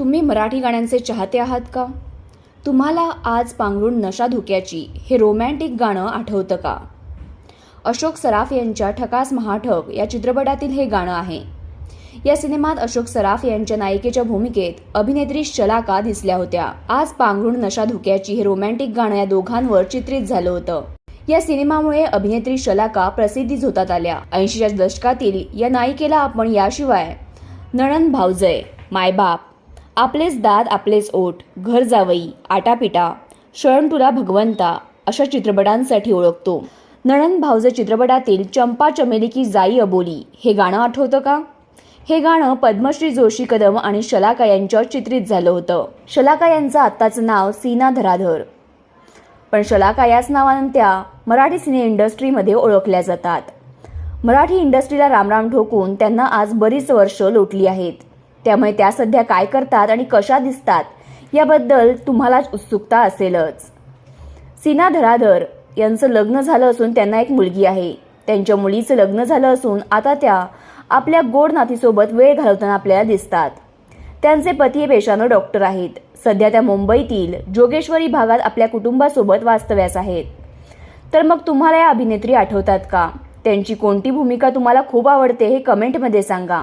तुम्ही मराठी गाण्यांचे चाहते आहात का? तुम्हाला आज पांघरून नशा धुक्याची हे रोमॅन्टिक गाणं आठवतं का? अशोक सराफ यांच्या ठकास महाठक या चित्रपटातील हे गाणं आहे. या सिनेमात अशोक सराफ यांच्या नायिकेच्या भूमिकेत अभिनेत्री शलाका दिसल्या होत्या. आज पांघरून नशा धुक्याची हे रोमॅन्टिक गाणं या दोघांवर चित्रित झालं होतं. या सिनेमामुळे अभिनेत्री शलाका प्रसिद्धी झोतात आल्या. ऐंशीच्या दशकातील या नायिकेला आपण याशिवाय नणन भाऊजय मायबाप आपलेच दाद आपलेच ओठ घर जावई आटापिटा शरण तुला भगवंता अशा चित्रपटांसाठी ओळखतो. नणन भाऊजे चित्रपटातील चंपा चमेली की जाई अबोली हे गाणं आठवतं का? हे गाणं पद्मश्री जोशी कदम आणि शलाका यांच्यावर चित्रित झालं होतं. शलाका यांचं आत्ताचं नाव सीना धराधर. पण शलाका याच नावानं त्या मराठी सिने इंडस्ट्रीमध्ये ओळखल्या जातात. मराठी इंडस्ट्रीला रामराम ठोकून त्यांना आज बरीच वर्ष लोटली आहेत. त्यामुळे त्या सध्या काय करतात आणि कशा दिसतात याबद्दल तुम्हालाच उत्सुकता असेलच. सीना धराधर यांचं लग्न झालं असून त्यांना एक मुलगी आहे. त्यांच्या मुलीचं लग्न झालं असून आता त्या आपल्या गोड नातीसोबत वेळ घालवताना आपल्याला दिसतात. त्यांचे पती हे पेशानं डॉक्टर आहेत. सध्या त्या मुंबईतील जोगेश्वरी भागात आपल्या कुटुंबासोबत वास्तव्यास आहेत. तर मग तुम्हाला या अभिनेत्री आठवतात का? त्यांची कोणती भूमिका तुम्हाला खूप आवडते हे कमेंटमध्ये सांगा.